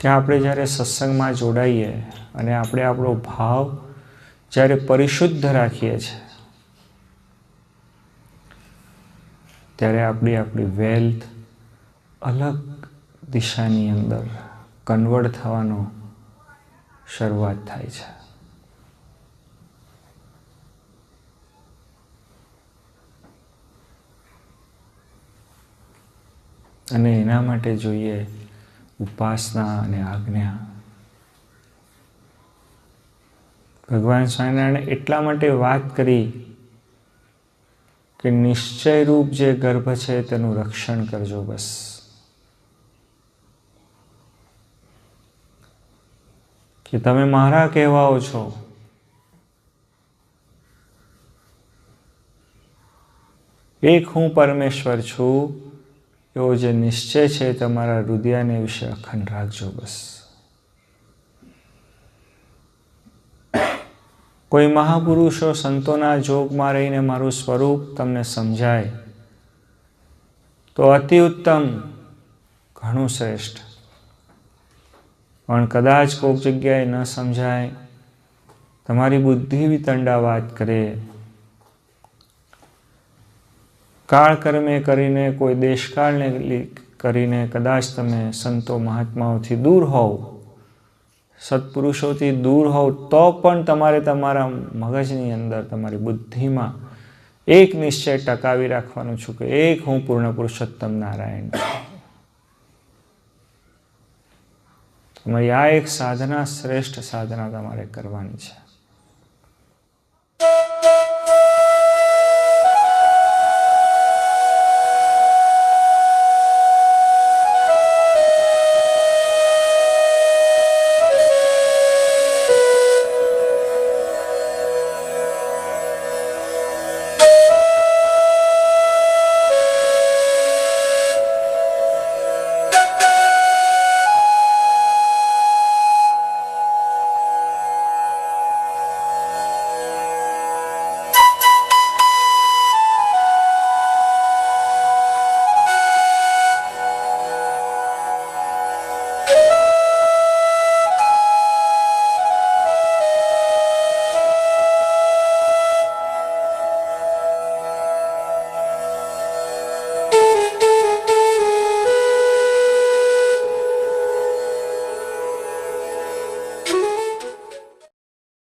કે આપણે જ્યારે સત્સંગમાં જોડાઈએ અને આપણે આપણો ભાવ જ્યારે પરિશુદ્ધ રાખીએ છીએ, ત્યારે આપણી આપણી વેલ્થ અલગ દિશાની અંદર કન્વર્ટ થવાનો શરૂઆત થાય છે. અને એના માટે જોઈએ ઉપાસના અને આજ્ઞા. ભગવાન સ્વામિનારાયણે એટલા માટે વાત કરી કે નિશ્ચયરૂપ જે ગર્ભ છે તેનું રક્ષણ કરજો બસ. કે તમે મારા કહેવાઓ છો. એક હું પરમેશ્વર છું એવો જે નિશ્ચય છે તમારા હૃદયને વિશે અખંડ રાખજો બસ. કોઈ મહાપુરુષો સંતોના જોગમાં રહીને મારું સ્વરૂપ તમને સમજાય, તો અતિ ઉત્તમ, ઘણું શ્રેષ્ઠ. પણ કદાચ કોઈક જગ્યાએ ન સમજાય, તમારી બુદ્ધિ વિતંડા વાત કરે કાળ કર્મે કરીને, કોઈ દેશકાળને કરીને કદાચ તમે સંતો મહાત્માઓથી દૂર હોવ, સત્પુરુષોથી દૂર હોવ, તો પણ તમારે તમારા મગજની અંદર, તમારી બુદ્ધિમાં એક નિશ્ચય ટકાવી રાખવાનું છું કે એક હું પૂર્ણ પુરુષોત્તમ નારાયણ. તમારી આ એક સાધના, શ્રેષ્ઠ સાધના તમારે કરવાની છે.